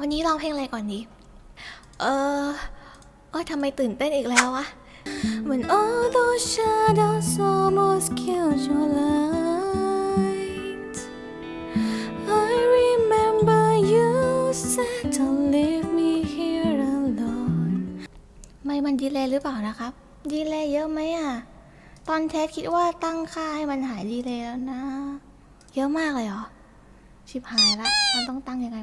วันนี้ร้องเพลงอะไรก่อนดีเออเอยทำไมตื่นเต้นอีกแล้ววะ When all those shadows almost killed your light I remember you said don't leave me here alone ไม่มันดีเลยหรือเปล่านะครับ ดีเลยเยอะไหมอะ ตอนเทสคิดว่าตั้งค่าให้มันหายดีเลยแล้วนะ เยอะมากเลยเหรอ ชิบหายละ มันต้องตั้งยังไง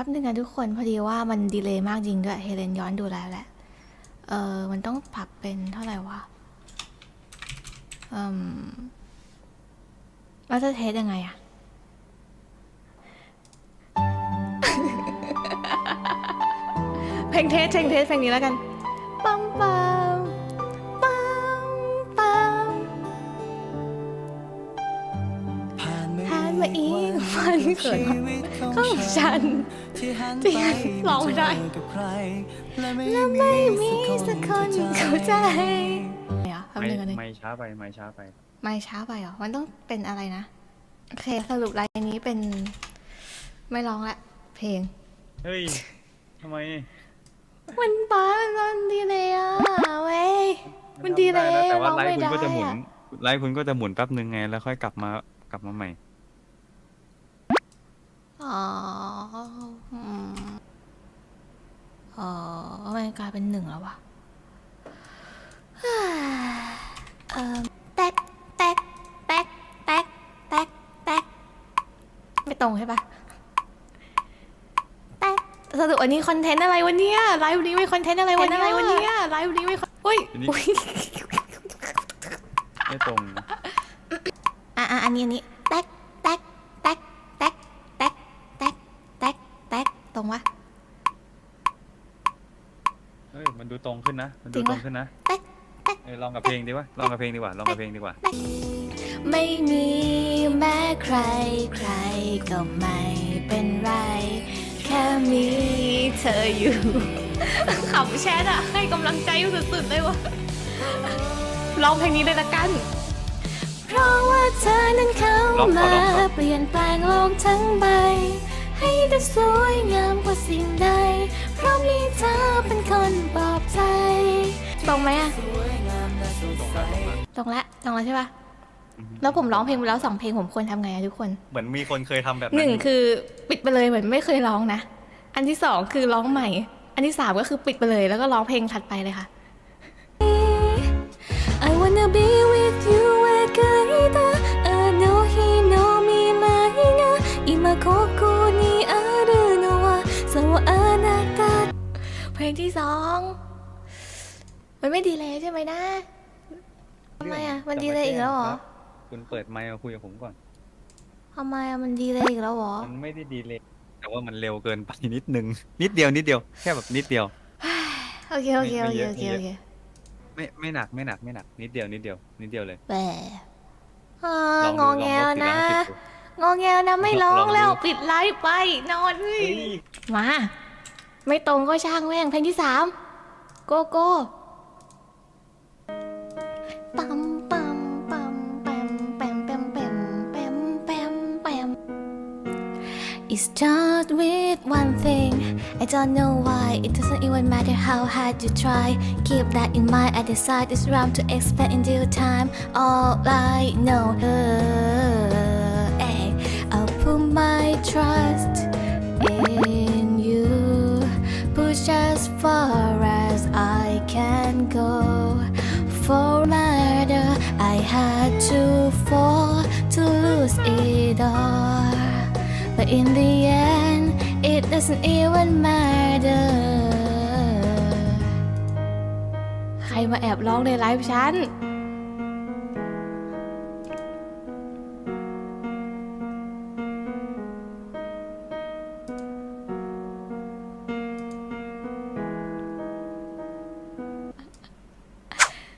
ป๊บนึงนะทุกคนพอดีว่ามันดีเลย์มากจริงด้วยเฮเลนย้อนดูแล้วแหละ เออมันต้องปรับเป็นเท่าไหร่วะอืมแล้วจะเทสยังไงอะเพลงเทสเพลงเทสเพลงนี้แล้วกันปัมปัมปัมปัมผ่านมาผ่านมาอีกวันเกิดชีวิตของของฉัน ที่หันที่ไปร้องไม่ได้เจอกับใครและไม่และไม่มีมีสัสักกคคนนเข้าเข้าใจใจเดี๋ยวแป๊บไม่นึงอันนึงไม่ช้าไปไม่ช้าไป ไม่ช้าไปเหรอ มันต้องเป็นอะไรนะ โอเค สรุปรายนี้เป็น ไม่ร้องละ เพลง เฮ้ยทำไม มันบ้ามันดีเลยอะเว้ย มันดีเลยทำไนะแต่ว่าร้องไลไม่ฟ์คุณก็จะหมุนได้อะไลฟ์คุณก็จะหมุนแป๊บนึงไง แล้วค่อยกลับมากลับมาใหม่ อ๋ออืม อ๋อมันกลายเป็นหนึ่งแล้ววะเออแตกแตกแตกแตกแตกแตกไม่ตรงใช่ปะแตกสรุปอันนี้คอนเทนต์อะไรวันนี้ไลฟ์วันนี้ไม่คอนเทนต์อะไรวันนี้อะไรวันนี้ไลฟ์วันนี้ไม่คอนอุ้ยอันนี้อุ้ยไม่ตรง อะอะอันนี้อันนี้ ฮ้ยมันดูตรงขึ้นนะ มันจริดูงตปะรงขึ้นนะแตกแตกเออลองกับเพลงดีวะลองกับเพลงดีกว่าลองกับเพลงดีกว่า ไม่มีแม้ใครใครก็ไม่เป็นไร แค่มีเธออยู่ขำแชทอะให้กำลังใจสุดๆเลยวะร้องเพลงนี้เลยละกัน เพราะว่าเธอนั้นเข้าร้องก่อมานร้องก่อนเปลี่ยนแปลงโลกทั้งใบ ให้ดูสวยงามกว่า ตรงไหมอะ สวยงามและสดใส ตรงละตรงแล้วใช่ปะแล้วผมร้องเพลงไปแล้วสองเพลงผมควรทำไงอะทุกคน เหมือนมีคนเคยทำแบบ ห นั้น นึ่ง อยู่ คือปิดไปเลยเหมือนไม่เคยร้องนะ อันที่สองคือร้องใหม่ อันที่สามก็คือปิดไปเลยแล้วก็ร้องเพลงถัดไปเลยค่ะ I wanna be with you だあの日の未来が今ここにあるのはそうあなたเพลงที่สอง มันไม่ดีเลยใช่ไหมนะทำไมอะ มันดีเลยอีกแล้วเหรอ คุณเปิดไมค์มาคุยกับผมก่อน ทำไมอะ มันดีเลยอีกแล้วเหรอ มันไม่ได้ดีเลย แต่ว่ามันเร็วเกินไปนิดนึง นิดเดียวนิดเดียว แค่แบบนิดเดียว โอเคโอเคโอไม่เคเยอะโอเคไม่เยโออะเคไม่ไม่หนักไม่หนักไม่หนัก นิดเดียวนิดเดียว นิดเดียวเลยแหวอ่าลองงดูอลแงองวลดทีนะละห้าสิบดูงอแงวนะไม่ร้องลองดูแล้วปิดไลฟ์ไปนอนเฮ้ยเฮ้ยมา ไม่ตรงก็ช่างแม่งเพลงที่สามโกโก้ It starts with one thing. I don't know why. It doesn't even matter how hard you try. Keep that in mind. I decide it's round to expect in due time. All I know uh, I'll put my trust in you. Push as far as I can go. For matter I had to fall to lose it all But in the end it doesn't even matter ใครมาแอบร้องในไลฟ์ฉัน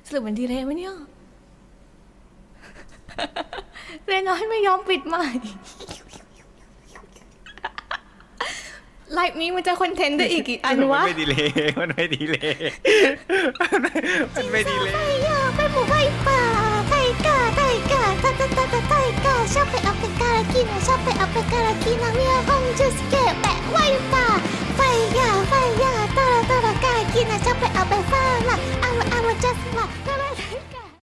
สรุปมันดีเลยไหมเนี่ย เรน้อยไม่ยอมปิดใหม่ ไลฟ์นี้มันจะคอนเทนต์ได้อีกกี่อันมัวะไม่ดีเลยมันไม่ดีเลยมันไม่ดีเลยไปอะไปหมู่ไปป่าไทยกาไทยกาทัตรากินะชอบไปเอาไปการากินะเมียห้องจูสเกะแปะไว้ป่าไฟยาไฟยาตาลาตาลากากินะชอบไปเอาไปฟา